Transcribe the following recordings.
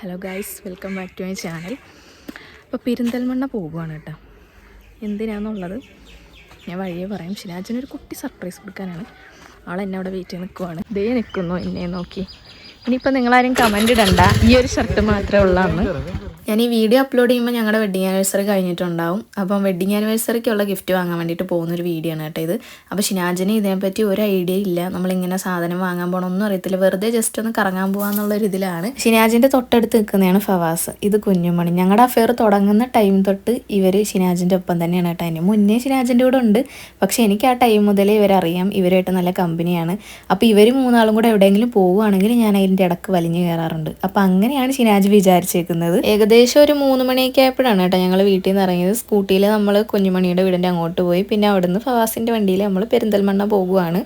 Hello guys welcome back to my channel അപ്പോൾ പെരിന്തൽമണ്ണ പോകുവാണ് കേട്ടോ. എന്തിനാന്നുള്ളത് ഞാൻ വഴിയെ പറയും. ഷിനാജിനൊരു കുട്ടി സർപ്രൈസ് കൊടുക്കാനാണ്. ആൾ എന്നെ അവിടെ വെയിറ്റ് ചെയ്ത് നിൽക്കുവാണ് ദേ നിൽക്കുന്നു എന്നെ നോക്കി. ഇനിയിപ്പോൾ നിങ്ങളാരും കമന്റ് ഇടണ്ട. ഈ ഒരു ഷർട്ട് മാത്രമേ ഉള്ളാന്ന്. ഞാൻ ഈ വീഡിയോ അപ്ലോഡ് ചെയ്യുമ്പോൾ ഞങ്ങളുടെ വെഡിങ് ആനിവേഴ്സറി കഴിഞ്ഞിട്ടുണ്ടാവും. അപ്പം വെഡിങ് ആനിവേഴ്സറിക്കുള്ള ഗിഫ്റ്റ് വാങ്ങാൻ വേണ്ടിയിട്ട് പോകുന്നൊരു വീഡിയോ ആണ് കേട്ടോ ഇത്. അപ്പോൾ ഷിനാജിന് ഇതിനെപ്പറ്റി ഒരു ഐഡിയ ഇല്ല. നമ്മളിങ്ങനെ സാധനം വാങ്ങാൻ പോകണം ഒന്നും അറിയത്തില്ല. വെറുതെ ജസ്റ്റ് ഒന്ന് കറങ്ങാൻ പോകാന്നുള്ളൊരു ഇതിലാണ്. ഷിനാജിന്റെ തൊട്ടടുത്ത് നിൽക്കുന്നതാണ് ഫവാസ്. ഇത് കുഞ്ഞുമണി. ഞങ്ങളുടെ അഫെയർ തുടങ്ങുന്ന ടൈം തൊട്ട് ഇവർ ഷിനാജിന്റെ ഒപ്പം തന്നെയാണ് കേട്ടോ. അതിന് മുന്നേ ഷിനാജിന്റെ കൂടെ ഉണ്ട്. പക്ഷേ എനിക്ക് ആ ടൈം മുതലേ ഇവരറിയാം. ഇവരായിട്ട് നല്ല കമ്പനിയാണ് അപ്പോൾ ഇവർ മൂന്നാളും കൂടെ എവിടെയെങ്കിലും പോവുകയാണെങ്കിൽ ഞാൻ അതിന്റെ ഇടയ്ക്ക് വലിഞ്ഞു കയറാറുണ്ട്. അപ്പോൾ അങ്ങനെയാണ് ഷിനാജ് വിചാരിച്ചേക്കുന്നത്. ഏകദേശം ഒരു മൂന്ന് മണിയൊക്കെ ആയപ്പോഴാണ് കേട്ടോ ഞങ്ങൾ വീട്ടിൽ നിന്ന് ഇറങ്ങിയത്. സ്കൂട്ടിയിൽ നമ്മൾ കുഞ്ഞുമണിയുടെ വീടിന്റെ അങ്ങോട്ട് പോയി. പിന്നെ അവിടുന്ന് ഫവാസിന്റെ വണ്ടിയിൽ നമ്മൾ പെരിന്തൽമണ്ണ പോകുവാണ്.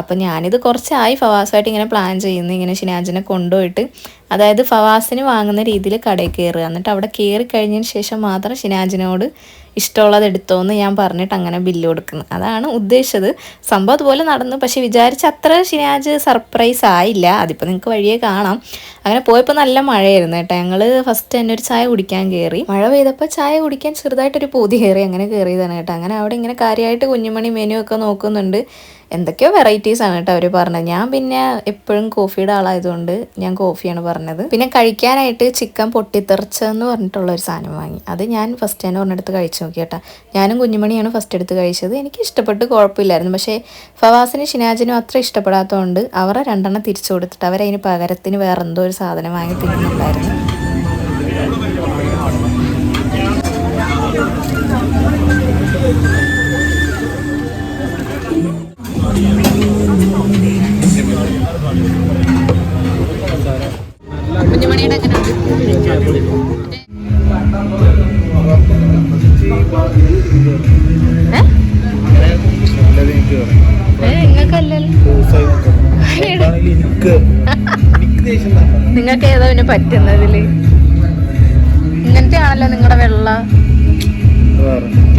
അപ്പം ഞാനിത് കുറച്ചായി ഫവാസുമായിട്ട് ഇങ്ങനെ പ്ലാൻ ചെയ്യുന്നു. ഇങ്ങനെ ഷിനാജിനെ കൊണ്ടുപോയിട്ട് അതായത് ഫവാസിന് വാങ്ങുന്ന രീതിയിൽ കടയിൽ കയറുക. എന്നിട്ട് അവിടെ കയറി കഴിഞ്ഞതിന് ശേഷം മാത്രം ഷിനാജിനോട് ഇഷ്ടമുള്ളത് എടുത്തോ എന്ന് ഞാൻ പറഞ്ഞിട്ട് അങ്ങനെ ബില്ല് കൊടുക്കുന്നത് അതാണ് ഉദ്ദേശിച്ചത്. സംഭവം അതുപോലെ നടന്നു. പക്ഷെ വിചാരിച്ച അത്ര ഷിനാജ് സർപ്രൈസ് ആയില്ല. അതിപ്പോൾ നിങ്ങൾക്ക് വഴിയെ കാണാം. അങ്ങനെ പോയപ്പോൾ നല്ല മഴയായിരുന്നു കേട്ടോ. ഞങ്ങൾ ഫസ്റ്റ് തന്നെ ഒരു ചായ കുടിക്കാൻ കയറി മഴ പെയ്തപ്പോൾ ചായ കുടിക്കാൻ ചെറുതായിട്ടൊരു പൂതി കയറി അങ്ങനെ കയറിയതാണ് കേട്ടോ. അങ്ങനെ അവിടെ ഇങ്ങനെ കാര്യമായിട്ട് കുഞ്ഞുമണി മെനു ഒക്കെ നോക്കുന്നുണ്ട്. എന്തൊക്കെയോ വെറൈറ്റീസ് ആണ് കേട്ടോ അവർ പറഞ്ഞത്. ഞാൻ പിന്നെ എപ്പോഴും കോഫിയുടെ ആളായതുകൊണ്ട് ഞാൻ കോഫിയാണ് പറഞ്ഞത്. പിന്നെ കഴിക്കാനായിട്ട് ചിക്കൻ പൊട്ടിത്തെറിച്ചെന്ന് പറഞ്ഞിട്ടുള്ള ഒരു സാധനം വാങ്ങി. അത് ഞാൻ ഫസ്റ്റ് തന്നെ ഒരെടുത്ത് കഴിച്ചു നോക്കി കേട്ടോ. ഞാനും കുഞ്ഞുമണിയാണ് ഫസ്റ്റ് എടുത്ത് കഴിച്ചത്. എനിക്ക് ഇഷ്ടപ്പെട്ട് കുഴപ്പമില്ലായിരുന്നു. പക്ഷേ ഫവാസിനും ഷിനാജിനും അത്ര ഇഷ്ടപ്പെടാത്തതുകൊണ്ട് അവരെ രണ്ടെണ്ണം തിരിച്ചു കൊടുത്തിട്ട് അവരതിന് പകരത്തിന് വേറെന്തോ ഒരു സാധനം വാങ്ങി തിന്നുന്നുണ്ടായിരുന്നു. ഏതോ ഇങ്ങനത്തെ ആണല്ലോ നിങ്ങളുടെ വെള്ള.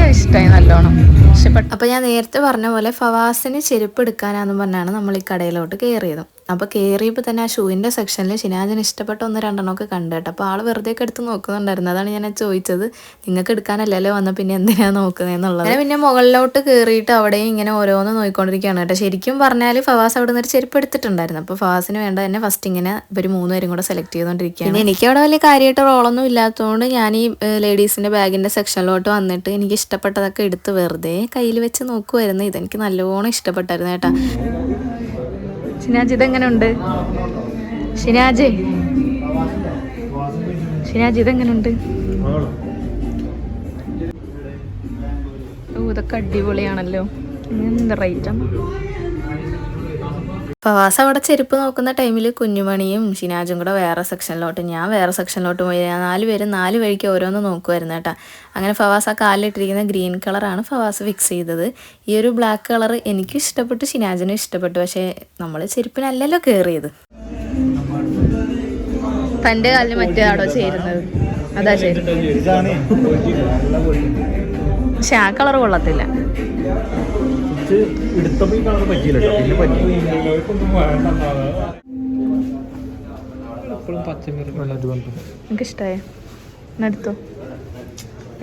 ഇഷ്ടമായി നല്ലോണം. ഇഷ്ടപ്പെട്ടു അപ്പോൾ ഞാൻ നേരത്തെ പറഞ്ഞ പോലെ ഫവാസിന് ചെരുപ്പ് എടുക്കാനാന്ന് പറഞ്ഞാണ് നമ്മൾ ഈ കടയിലോട്ട് കയറിയത് അപ്പോൾ കയറിയപ്പോൾ തന്നെ ആ ഷൂവിന്റെ സെക്ഷനിൽ ഷിനാജിന് ഇഷ്ടപ്പെട്ട ഒന്ന് രണ്ടെണ്ണമൊക്കെ കണ്ടു കേട്ടോ. അപ്പോൾ ആൾ വെറുതെ ഒക്കെ എടുത്ത് നോക്കുന്നുണ്ടായിരുന്നു. അതാണ് ഞാൻ ചോദിച്ചത്. നിങ്ങൾക്ക് എടുക്കാനല്ലല്ലോ? വന്ന പിന്നെ എന്തിനാ നോക്കുന്നതെന്നുള്ളത് അങ്ങനെ പിന്നെ മുകളിലോട്ട് കയറിയിട്ട് അവിടെയും ഇങ്ങനെ ഓരോന്ന് നോക്കിക്കൊണ്ടിരിക്കുകയാണ് കേട്ടോ. ശരിക്കും പറഞ്ഞാൽ ഫവാസ് അവിടെ നിന്ന് ഒരു ചെരുപ്പ് എടുത്തിട്ടുണ്ടായിരുന്നു. അപ്പോൾ ഫവാസിന് വേണ്ട തന്നെ ഫസ്റ്റ് ഇങ്ങനെ ഒരു മൂന്ന് മൂന്നുപേരും കൂടെ സെലക്ട് ചെയ്തുകൊണ്ടിരിക്കുകയാണ് എനിക്ക് അവിടെ വലിയ കാര്യമായിട്ട് റോളൊന്നും ഇല്ലാത്തതുകൊണ്ട് ഞാൻ ഈ ലേഡീസിന്റെ ബാഗിന്റെ സെക്ഷനിലോട്ട് വന്നിട്ട് എനിക്ക് ഇഷ്ടപ്പെട്ടതൊക്കെ എടുത്ത് വെറുതെ കയ്യിൽ വെച്ച് നോക്കുമായിരുന്നു ഇതെനിക്ക് നല്ലോണം ഇഷ്ടപ്പെട്ടായിരുന്നു കേട്ടാ. ഷിനാജ് ഇതെങ്ങനെയുണ്ട് ഷിനാജ്. ഷിനാജ് ഇതെങ്ങനെയുണ്ട് ഓ ഇതൊക്കെ അടിപൊളിയാണല്ലോ. എന്ത് റേറ്റാണ് ഫവാസ് അവിടെ ചെരുപ്പ് നോക്കുന്ന ടൈമിൽ കുഞ്ഞുമണിയും ഷിനാജും കൂടെ വേറെ സെക്ഷനിലോട്ട് ഞാൻ വേറെ സെക്ഷനിലോട്ട് പോയി. നാല് പേരും നാല് വഴിക്ക് ഓരോന്ന് നോക്കുമായിരുന്നു കേട്ടോ. അങ്ങനെ ഫവാസ് ആ കാലിലിട്ടിരിക്കുന്ന ഗ്രീൻ കളറാണ് ഫവാസ് ഫിക്സ് ചെയ്തത്. ഈ ഒരു ബ്ലാക്ക് കളർ എനിക്കും ഇഷ്ടപ്പെട്ടു ഷിനാജിനും ഇഷ്ടപ്പെട്ടു. പക്ഷേ നമ്മൾ ചെരുപ്പിനല്ലല്ലോ കയറിയത് തന്റെ കാലിൽ മറ്റേ ആടോ ചേരുന്നത്. അതാ ചേരുന്നത്. പക്ഷെ ആ കളർ കൊള്ളത്തില്ല. എടുത്തപ്പോ ഈ കളർ പറ്റിയില്ല പിന്നെ പറ്റി എപ്പോഴും പച്ചക്കറി നല്ലൊരു ബന്ധം. എനിക്ക് ഇഷ്ടമായ എടുത്തോ?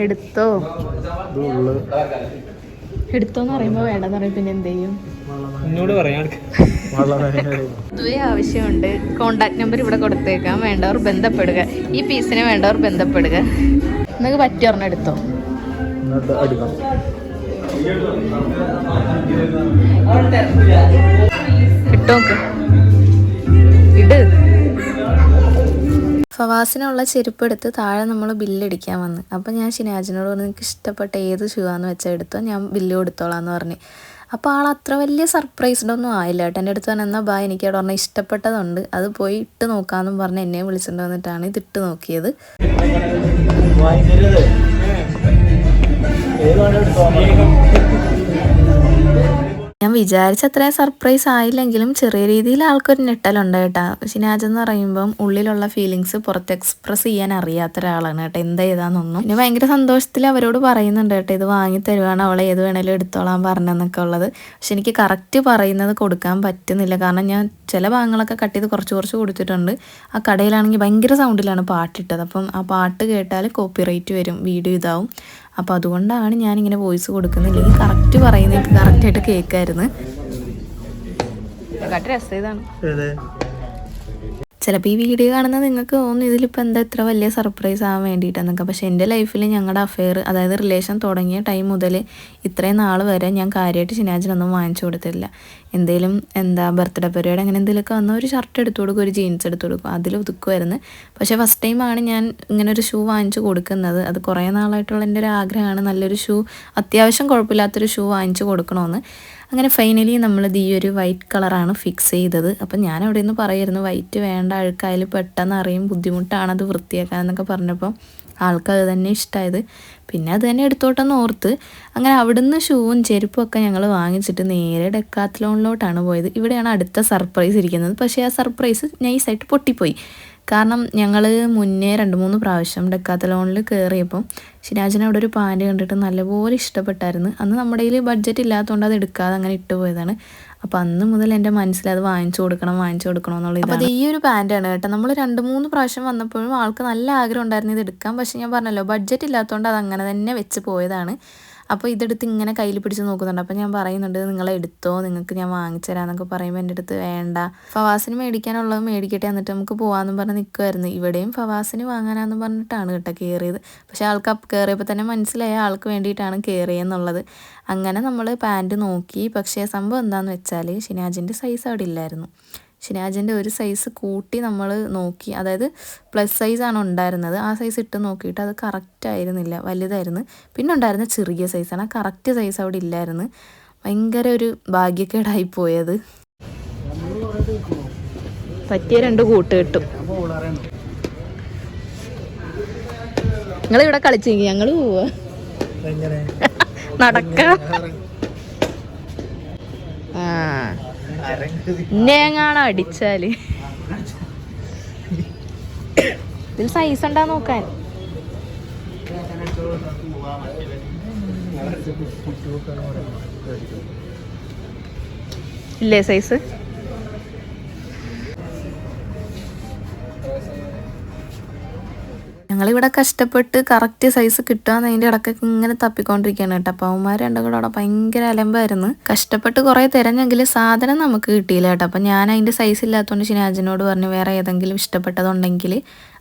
എടുത്തോ? എടുത്തോന്ന് പറയുമ്പോ വേണ്ടെന്ന് പറയും പിന്നെ എന്ത് ചെയ്യും? എന്നോട് പറയാൻ ആവശ്യമുണ്ട്. കോണ്ടാക്ട് നമ്പർ ഇവിടെ കൊടുത്തേക്കാം. വേണ്ടവർ ബന്ധപ്പെടുക. ഈ പീസിനെ വേണ്ടവർ ബന്ധപ്പെടുക. നിങ്ങൾക്ക് പറ്റിയൊരെണ്ണം എടുത്തോ? അടുക്കാം ഇട്ടോക്ക്. ഇട്. ഫവാസിനുള്ള ചെരുപ്പ് എടുത്ത് താഴെ നമ്മൾ ബില്ലടിക്കാൻ വന്ന്. അപ്പം ഞാൻ ഷിനാജിനോട് പറഞ്ഞു എനിക്ക് ഇഷ്ടപ്പെട്ട ഏത് ഷൂ ആന്ന് വെച്ചാൽ എടുത്തോ ഞാൻ ബില്ല് കൊടുത്തോളാം എന്ന് പറഞ്ഞു. അപ്പോൾ ആൾ അത്ര വലിയ സർപ്രൈസ്ഡ് ഒന്നും ആയില്ല കേട്ടോ. എന്റെ അടുത്ത് തന്നെ എന്നാൽ ബാ എനിക്ക് അവിടെ പറഞ്ഞാൽ ഇഷ്ടപ്പെട്ടതുണ്ട്. അത് പോയി ഇട്ട് നോക്കാമെന്നും പറഞ്ഞ് എന്നെ വിളിച്ചിട്ട് വന്നിട്ടാണ് ഇത് ഇട്ട് നോക്കിയത്. ഞാൻ വിചാരിച്ച അത്രയും സർപ്രൈസ് ആയില്ലെങ്കിലും ചെറിയ രീതിയിൽ ആൾക്കൊരു ഞെട്ടലുണ്ട് കേട്ടോ. ഷിനാജ് എന്ന് പറയുമ്പം ഉള്ളിലുള്ള ഫീലിങ്സ് പുറത്ത് എക്സ്പ്രസ് ചെയ്യാൻ അറിയാത്ത ഒരാളാണ് കേട്ടോ. എന്താ ചെയ്താന്നൊന്നും. പിന്നെ ഭയങ്കര സന്തോഷത്തിൽ അവരോട് പറയുന്നുണ്ട് കേട്ടോ ഇത് വാങ്ങി തരുവാണ് അവളെ ഏത് വേണേലും എടുത്തോളാൻ പറഞ്ഞെന്നൊക്കെ ഉള്ളത്. പക്ഷെ എനിക്ക് കറക്റ്റ് പറയുന്നത് കൊടുക്കാൻ പറ്റുന്നില്ല. കാരണം ഞാൻ ചില ഭാഗങ്ങളൊക്കെ കട്ട് ചെയ്ത് കുറച്ച് കുറച്ച് കൊടുത്തിട്ടുണ്ട്. ആ കടയിലാണെങ്കിൽ ഭയങ്കര സൗണ്ടിലാണ് പാട്ടിട്ടത്. അപ്പം ആ പാട്ട് കേട്ടാൽ കോപ്പി റേറ്റ് വരും വീഡിയോ ഇതാവും. അപ്പോൾ അതുകൊണ്ടാണ് ഞാനിങ്ങനെ വോയിസ് കൊടുക്കുന്നില്ലെങ്കിൽ കറക്റ്റ് പറയുന്നത് കറക്റ്റായിട്ട് കേൾക്കായിരുന്നു. രസം ഇതാണ് ചിലപ്പോൾ ഈ വീഡിയോ കാണുന്ന നിങ്ങൾക്ക് തോന്നുന്നു ഇതിലിപ്പോൾ എന്താ ഇത്ര വലിയ സർപ്രൈസ് ആവാൻ വേണ്ടിയിട്ടെന്നൊക്കെ. പക്ഷേ എന്റെ ലൈഫിൽ ഞങ്ങളുടെ അഫെയർ അതായത് റിലേഷൻ തുടങ്ങിയ ടൈം മുതൽ ഇത്രയും നാൾ വരെ ഞാൻ കാര്യമായിട്ട് ഷിനാജിനൊന്നും വാങ്ങിച്ചു കൊടുത്തില്ല എന്തേലും എന്താ ബർത്ത്ഡേ പരിപാടി അങ്ങനെ എന്തെങ്കിലുമൊക്കെ വന്നാൽ ഒരു ഷർട്ട് എടുത്തു കൊടുക്കും ഒരു ജീൻസ് എടുത്തു കൊടുക്കും. അതിൽ ഒതുക്കുമായിരുന്നു പക്ഷേ ഫസ്റ്റ് ടൈമാണ് ഞാൻ ഇങ്ങനെ ഒരു ഷൂ വാങ്ങിച്ചു കൊടുക്കുന്നത്. അത് കുറേ നാളായിട്ടുള്ള എന്റെ ഒരു ആഗ്രഹമാണ്. നല്ലൊരു ഷൂ അത്യാവശ്യം കുഴപ്പമില്ലാത്തൊരു ഷൂ വാങ്ങിച്ചു കൊടുക്കണമെന്ന് അങ്ങനെ ഫൈനലി നമ്മളിത് ഈ ഒരു വൈറ്റ് കളറാണ് ഫിക്സ് ചെയ്തത്. അപ്പം ഞാൻ അവിടെ നിന്ന് പറയായിരുന്നു വൈറ്റ് വേണ്ട അഴുക്കായാലും പെട്ടെന്ന് അറിയും ബുദ്ധിമുട്ടാണത് വൃത്തിയാക്കാൻ എന്നൊക്കെ പറഞ്ഞപ്പോൾ ആൾക്ക് അത് തന്നെ ഇഷ്ടമായത് പിന്നെ അത് തന്നെ എടുത്തോട്ടെന്ന് ഓർത്ത് അങ്ങനെ അവിടുന്ന് ഷൂവും ചെരുപ്പും ഒക്കെ ഞങ്ങൾ വാങ്ങിച്ചിട്ട് നേരെ ഡെക്കാത്ലോണിലോട്ടാണ് പോയത്. ഇവിടെയാണ് അടുത്ത സർപ്രൈസ് ഇരിക്കുന്നത്. പക്ഷേ ആ സർപ്രൈസ് നൈസായിട്ട് പൊട്ടിപ്പോയി. കാരണം ഞങ്ങൾ മുന്നേ രണ്ട് മൂന്ന് പ്രാവശ്യം ഡെക്കാത്തലോണിൽ കയറിയപ്പം ഷിനാജിന് അവിടെ ഒരു പാന്റ് കണ്ടിട്ട് നല്ലപോലെ ഇഷ്ടപ്പെട്ടായിരുന്നു. അന്ന് നമ്മുടെ കയ്യിൽ ബഡ്ജറ്റ് ഇല്ലാത്തതുകൊണ്ട് അത് എടുക്കാതെ അങ്ങനെ ഇട്ട് പോയതാണ്. അപ്പം അന്ന് മുതൽ എന്റെ മനസ്സിൽ അത് വാങ്ങിച്ചു കൊടുക്കണം വാങ്ങിച്ചു കൊടുക്കണം എന്നുള്ള ഇതാണ്. ഈ ഒരു പാന്റാണ് കേട്ടോ. നമ്മൾ രണ്ട് മൂന്ന് പ്രാവശ്യം വന്നപ്പോഴും ആൾക്ക് നല്ല ആഗ്രഹം ഉണ്ടായിരുന്നു ഇത് എടുക്കാൻ. പക്ഷേ ഞാൻ പറഞ്ഞല്ലോ ബഡ്ജറ്റ് ഇല്ലാത്തതുകൊണ്ട് അത് അങ്ങനെ തന്നെ വെച്ച് പോയതാണ്. അപ്പോൾ ഇതെടുത്ത് ഇങ്ങനെ കയ്യിൽ പിടിച്ച് നോക്കുന്നുണ്ട്. അപ്പോൾ ഞാൻ പറയുന്നുണ്ട് നിങ്ങൾ എടുത്തോ? നിങ്ങൾക്ക് ഞാൻ വാങ്ങിച്ചു എന്നൊക്കെ പറയുമ്പോൾ എന്റെ അടുത്ത് വേണ്ട. ഫവാസിന് മേടിക്കാനുള്ളത് മേടിക്കട്ടെ എന്നിട്ട് നമുക്ക് പോകാമെന്നും പറഞ്ഞ് നിൽക്കുമായിരുന്നു ഇവിടെയും ഫവാസിന് വാങ്ങാനാന്ന് പറഞ്ഞിട്ടാണ് കേട്ടോ കയറിയത് പക്ഷേ ആൾക്ക് അപ്പ് കയറിയപ്പോൾ തന്നെ മനസ്സിലായ ആൾക്ക് വേണ്ടിയിട്ടാണ് കയറിയെന്നുള്ളത് അങ്ങനെ നമ്മൾ പാന്റ് നോക്കി. പക്ഷേ സംഭവം എന്താണെന്ന് വെച്ചാൽ ഷിനാജിന്റെ സൈസ് അവിടെ ഇല്ലായിരുന്നു. ഷിനാജിന്റെ ഒരു സൈസ് കൂട്ടി നമ്മൾ നോക്കി അതായത് പ്ലസ് സൈസാണ് ഉണ്ടായിരുന്നത്. ആ സൈസ് ഇട്ട് നോക്കിയിട്ട് അത് കറക്റ്റ് ആയിരുന്നില്ല വലുതായിരുന്നു. പിന്നെ ഉണ്ടായിരുന്ന ചെറിയ സൈസാണ് ആ കറക്റ്റ് സൈസ് അവിടെ ഇല്ലായിരുന്നു. ഭയങ്കര ഒരു ഭാഗ്യക്കേടായി പോയത്. പറ്റിയ രണ്ട് കൂട്ട് കിട്ടും. നിങ്ങളിവിടെ കളിച്ചെങ്കിൽ ഞങ്ങൾ പോവാ നടക്ക നടക്കാം. ആ. എന്നെങ്ങാണോ അടിച്ചാൽ? ഇതിൽ സൈസ് ഉണ്ടാ നോക്കാൻ? ഇല്ലേ സൈസ് ഞങ്ങളിവിടെ കഷ്ടപ്പെട്ട് കറക്റ്റ് സൈസ് കിട്ടുകയെന്ന് അതിന്റെ ഇടക്കൊക്കെ ഇങ്ങനെ തപ്പിക്കൊണ്ടിരിക്കുകയാണ് കേട്ടോ. അപ്പോൾ അവന്മാർ രണ്ടും കൂടെ അവിടെ ഭയങ്കര അലമ്പായിരുന്നു. കഷ്ടപ്പെട്ട് കുറേ തിരഞ്ഞെങ്കിൽ സാധനം നമുക്ക് കിട്ടിയില്ല കേട്ടോ. അപ്പോൾ ഞാൻ അതിന്റെ സൈസ് ഇല്ലാത്തതുകൊണ്ട് ഷിനാജിനോട് പറഞ്ഞു വേറെ ഏതെങ്കിലും ഇഷ്ടപ്പെട്ടതുണ്ടെങ്കിൽ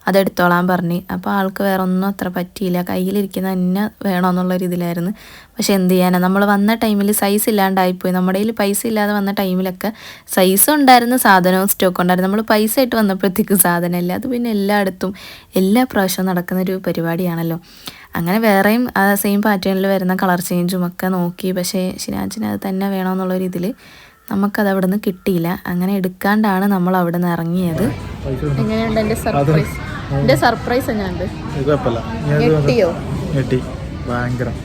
അതെടുത്തോളാൻ പറഞ്ഞു. അപ്പോൾ ആൾക്ക് വേറെ ഒന്നും അത്ര പറ്റിയില്ല. കയ്യിലിരിക്കുന്ന തന്നെ വേണമെന്നുള്ള ഒരു ഇതിലായിരുന്നു പക്ഷെ എന്ത് ചെയ്യാനാണ് നമ്മൾ വന്ന ടൈമിൽ സൈസ് ഇല്ലാണ്ടായിപ്പോയി. നമ്മുടെ കയ്യിൽ പൈസ ഇല്ലാതെ വന്ന ടൈമിലൊക്കെ സൈസ് ഉണ്ടായിരുന്ന സാധനവും സ്റ്റോക്ക് ഉണ്ടായിരുന്നു. നമ്മൾ പൈസ ആയിട്ട് വന്നപ്പോഴത്തേക്ക് സാധനമില്ല അത് പിന്നെ എല്ലായിടത്തും എല്ലാ പ്രാവശ്യവും നടക്കുന്ന ഒരു പരിപാടിയാണല്ലോ. അങ്ങനെ വേറെയും സെയിം പാറ്റേണിൽ വരുന്ന കളർ ചേഞ്ചും ഒക്കെ നോക്കി. പക്ഷേ ഷിനാജിന് അത് തന്നെ വേണമെന്നുള്ളൊരു ഇതിൽ നമുക്കത് അവിടെ നിന്ന് കിട്ടിയില്ല. അങ്ങനെ എടുക്കാണ്ടാണ് നമ്മൾ അവിടെ നിന്ന് ഇറങ്ങിയത്. എങ്ങനെയുണ്ട് എന്റെ സർപ്രൈസ് എന്റെ സർപ്രൈസ് എങ്ങനെയുണ്ട് ഞെട്ടിയോ? ഞെട്ടി. ഭയങ്കരം.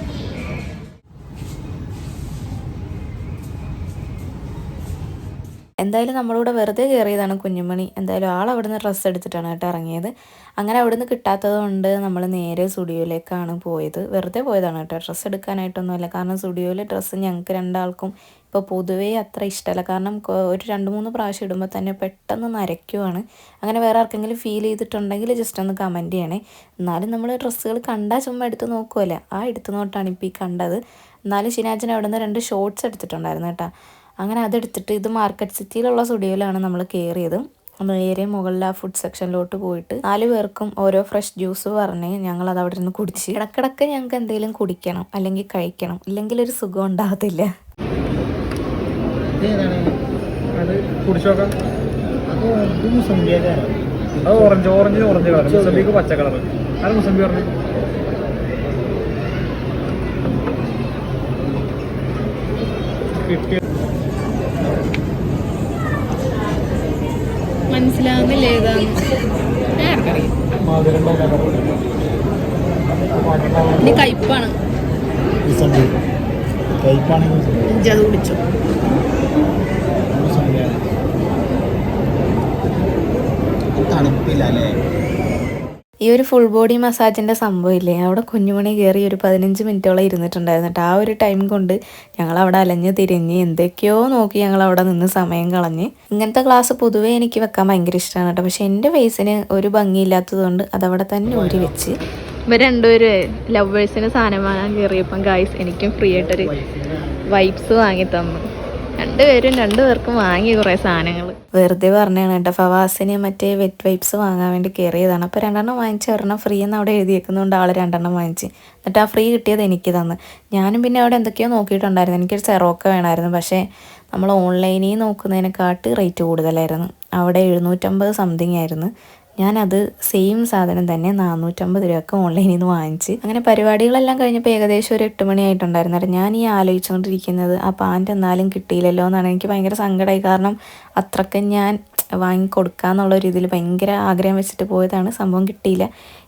എന്തായാലും നമ്മളിവിടെ വെറുതെ കയറിയതാണ് കുഞ്ഞുമണി. എന്തായാലും ആൾ അവിടുന്ന് ഡ്രസ്സ് എടുത്തിട്ടാണ് കേട്ടോ ഇറങ്ങിയത്. അങ്ങനെ അവിടുന്ന് കിട്ടാത്തത് കൊണ്ട് നമ്മൾ നേരെ സ്റ്റുഡിയോയിലേക്കാണ് പോയത്. വെറുതെ പോയതാണ് കേട്ടോ. ഡ്രസ്സ് എടുക്കാനായിട്ടൊന്നുമല്ല. കാരണം സ്റ്റുഡിയോയിൽ ഡ്രസ്സ് ഞങ്ങൾക്ക് രണ്ടാൾക്കും ഇപ്പോൾ പൊതുവേ അത്ര ഇഷ്ടമല്ല കാരണം ഒരു രണ്ട് മൂന്ന് പ്രാവശ്യം ഇടുമ്പോൾ തന്നെ പെട്ടെന്ന് നരയ്ക്കുവാണ്. അങ്ങനെ വേറെ ആർക്കെങ്കിലും ഫീൽ ചെയ്തിട്ടുണ്ടെങ്കിൽ ജസ്റ്റ് ഒന്ന് കമന്റ് ചെയ്യണേ. എന്നാലും നമ്മൾ ഡ്രസ്സുകൾ കണ്ടാൽ ചുമ്മാ എടുത്ത് നോക്കുമല്ലേ ആ എടുത്ത് നോട്ടാണ് ഇപ്പോൾ ഈ കണ്ടത്. എന്നാലും ഷിനാജിന് അവിടെ നിന്ന് രണ്ട് ഷോർട്ട്സ് എടുത്തിട്ടുണ്ടായിരുന്നു കേട്ടോ. അങ്ങനെ അതെടുത്തിട്ട് ഇത് മാർക്കറ്റ് സിറ്റിയിലുള്ള സ്റ്റുഡിയോയിലാണ് നമ്മൾ കയറിയത് നേരെ മുകളിൽ ആ ഫുഡ് സെക്ഷനിലോട്ട് പോയിട്ട് നാല് പേർക്കും ഓരോ ഫ്രഷ് ജ്യൂസ് പറഞ്ഞ് ഞങ്ങൾ അത് അവിടെ നിന്ന് കുടിച്ച്. ഇടക്കിടക്ക് ഞങ്ങൾക്ക് എന്തെങ്കിലും കുടിക്കണം അല്ലെങ്കിൽ കഴിക്കണം ഇല്ലെങ്കിൽ ഒരു സുഖം ഉണ്ടാകത്തില്ല അത് കുടിച്ചോക്കാം. അത് ഇത് മുസംബിയാണ് അത് ഓറഞ്ച് ഓറഞ്ചിന് ഓറഞ്ച് കളർ മുസംബിക്ക് പച്ച കളർ അത് മുസംബി പറഞ്ഞു? കിട്ടിയ മനസ്സിലാവുന്നില്ല ഏതാന്ന്. മധുരം ഇനി കയ്പാണ്. കയ്പാണെങ്കിൽ അത് കുടിച്ചു. ഈ ഒരു ഫുൾ ബോഡി മസാജിന്റെ സംഭവമില്ലേ? അവിടെ കുഞ്ഞുമണി കയറി ഒരു പതിനഞ്ച് മിനിറ്റോളം ഇരുന്നിട്ടുണ്ടായിരുന്നു കേട്ടോ. ആ ഒരു ടൈം കൊണ്ട് ഞങ്ങൾ അവിടെ അലഞ്ഞ് തിരിഞ്ഞ് എന്തൊക്കെയോ നോക്കി ഞങ്ങൾ അവിടെ നിന്ന് സമയം കളഞ്ഞ്. ഇങ്ങനത്തെ ക്ലാസ് പൊതുവേ എനിക്ക് വെക്കാൻ ഭയങ്കര ഇഷ്ടമാണ് കേട്ടോ. പക്ഷെ എന്റെ ഫേസിന് ഒരു ഭംഗിയില്ലാത്തതുകൊണ്ട് അതവിടെ തന്നെ ഊരി വെച്ച്. ഇവർ രണ്ടുപേരും ലവേഴ്സിന് സാധനം വാങ്ങാൻ കയറിയപ്പം ഗായ്സ് എനിക്കും ഫ്രീ ആയിട്ടൊരു വൈബ്സ് വാങ്ങി തന്നു. രണ്ടുപേരും രണ്ടുപേർക്കും വാങ്ങി കുറേ സാധനങ്ങൾ വെറുതെ പറഞ്ഞാണ് കേട്ടോ. ഫവാസിന് മറ്റേ വെറ്റ് വൈപ്സ് വാങ്ങാൻ വേണ്ടി കയറിയതാണ് അപ്പോൾ രണ്ടെണ്ണം വാങ്ങിച്ച് ഒരെണ്ണം ഫ്രീ എന്ന് അവിടെ എഴുതിയേക്കുന്നതുകൊണ്ട് ആൾ രണ്ടെണ്ണം വാങ്ങിച്ച്. എന്നിട്ട് ആ ഫ്രീ കിട്ടിയത് എനിക്ക് തന്ന്. ഞാനും പിന്നെ അവിടെ എന്തൊക്കെയോ നോക്കിയിട്ടുണ്ടായിരുന്നു. എനിക്കൊരു സെറോക്ക വേണമായിരുന്നു. പക്ഷേ നമ്മൾ ഓൺലൈനിൽ നോക്കുന്നതിനെക്കാട്ട് റേറ്റ് കൂടുതലായിരുന്നു. അവിടെ എഴുന്നൂറ്റമ്പത് സംതിങ് ആയിരുന്നു. ഞാനത് സെയിം സാധനം തന്നെ നാനൂറ്റമ്പത് രൂപയ്ക്ക് ഓൺലൈനിൽ നിന്ന് വാങ്ങിച്ച്. അങ്ങനെ പരിപാടികളെല്ലാം കഴിഞ്ഞപ്പോൾ ഏകദേശം ഒരു എട്ട് മണിയായിട്ടുണ്ടായിരുന്നു ഞാൻ ഈ ആലോചിച്ചുകൊണ്ടിരിക്കുന്നത് ആ പാന്റ് എന്നാലും കിട്ടിയില്ലല്ലോ എന്നാണ് എനിക്ക് ഭയങ്കര സങ്കടമായി കാരണം അത്രയ്ക്ക് ഞാൻ വാങ്ങിക്കൊടുക്കാന്നുള്ള ഒരു ഇതിൽ ഭയങ്കര ആഗ്രഹം വെച്ചിട്ട് പോയതാണ്. സംഭവം കിട്ടിയില്ല.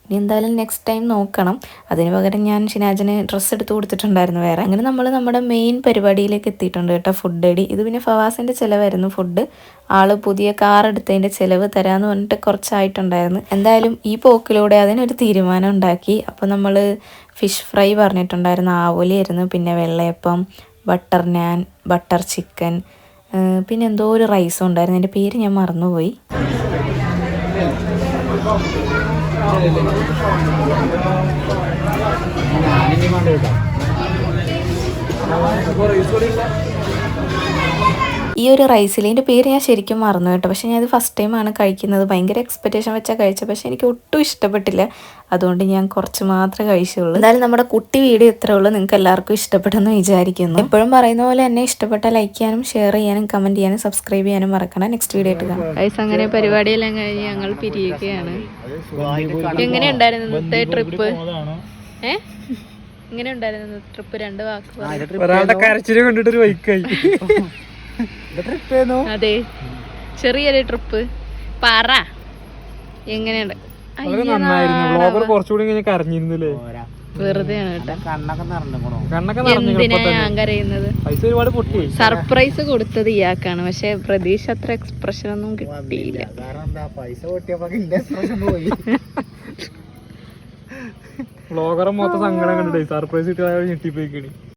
ഇനി എന്തായാലും നെക്സ്റ്റ് ടൈം നോക്കണം. അതിന് പകരം ഞാൻ ഷിനാജിന് ഡ്രസ്സ് എടുത്ത് കൊടുത്തിട്ടുണ്ടായിരുന്നു വേറെ. അങ്ങനെ നമ്മൾ നമ്മുടെ മെയിൻ പരിപാടിയിലേക്ക് എത്തിയിട്ടുണ്ട് കേട്ടോ ഫുഡ് അടി ഇത് പിന്നെ ഫവാസിന്റെ ചിലവായിരുന്നു ഫുഡ് ആൾ പുതിയ കാർ എടുത്തതിന്റെ ചിലവ് തരാമെന്ന് പറഞ്ഞിട്ട് കുറച്ചായിട്ടുണ്ടായിരുന്നു. എന്തായാലും ഈ പോക്കിലൂടെ അതിനൊരു തീരുമാനം ഉണ്ടാക്കി. അപ്പോൾ നമ്മൾ ഫിഷ് ഫ്രൈ പറഞ്ഞിട്ടുണ്ടായിരുന്നു. ആവോലിയായിരുന്നു പിന്നെ വെള്ളയപ്പം ബട്ടർ നാൻ ബട്ടർ ചിക്കൻ പിന്നെ എന്തോ ഒരു റൈസും ഉണ്ടായിരുന്നു. എന്റെ പേര് ഞാൻ മറന്നുപോയി. ഈ ഒരു റൈസിലിന്റെ പേര് ഞാൻ ശരിക്കും മറന്നു കേട്ടോ. പക്ഷേ ഞാനത് ഫസ്റ്റ് ടൈമാണ് കഴിക്കുന്നത്. ഭയങ്കര എക്സ്പെക്റ്റേഷൻ വെച്ചാൽ കഴിച്ചത്. പക്ഷേ എനിക്ക് ഒട്ടും ഇഷ്ടപ്പെട്ടില്ല. അതുകൊണ്ട് ഞാൻ കുറച്ച് മാത്രമേ കഴിച്ചുള്ളൂ. എന്തായാലും നമ്മുടെ കുട്ടി വീഡിയോ ഇത്രേ ഉള്ളൂ. നിങ്ങൾക്ക് എല്ലാവർക്കും ഇഷ്ടപ്പെട്ടെന്ന് വിചാരിക്കുന്നു. എപ്പോഴും പറയുന്ന പോലെ എന്നെ ഇഷ്ടപ്പെട്ട ലൈക്ക് ചെയ്യാനും ഷെയർ ചെയ്യാനും കമന്റ് ചെയ്യാനും സബ്സ്ക്രൈബ് ചെയ്യാനും മറക്കണം നെക്സ്റ്റ് വീഡിയോ ആയിട്ട് കാണാം. ഗൈസ് അങ്ങനെ പരിപാടിയെല്ലാം കഴിഞ്ഞ് ഞങ്ങൾ പിരിയുകയാണ്. എങ്ങനെയുണ്ടായിരുന്നു ഇന്നത്തെ ട്രിപ്പ് ഏ? എങ്ങനെ ഉണ്ടായിരുന്നു ട്രിപ്പ് രണ്ട് വാക്ക്. ഒരാളുടെ കണ്ടിട്ട് ഒരു ബൈക്കായി അതെ. ചെറിയൊരു ട്രിപ്പ് പറ. എങ്ങനെയുണ്ട്? വളരെ നന്നായിരുന്നു. ബ്ലോഗർ കുറച്ചുകൂടി ഇങ്ങനെ കരഞ്ഞിരുന്നില്ലേ സർപ്രൈസ് കൊടുത്തത് ഇയാൾക്കാണ്. പക്ഷെ പ്രതീക്ഷ അത്ര എക്സ്പ്രഷൻ ഒന്നും കിട്ടിയില്ല. ബ്ലോഗറെ മൊത്തം സങ്കടം കണ്ടിട്ടേ സർപ്രൈസ് കിട്ടിയ ഞെട്ടിപ്പോയിക്കണി.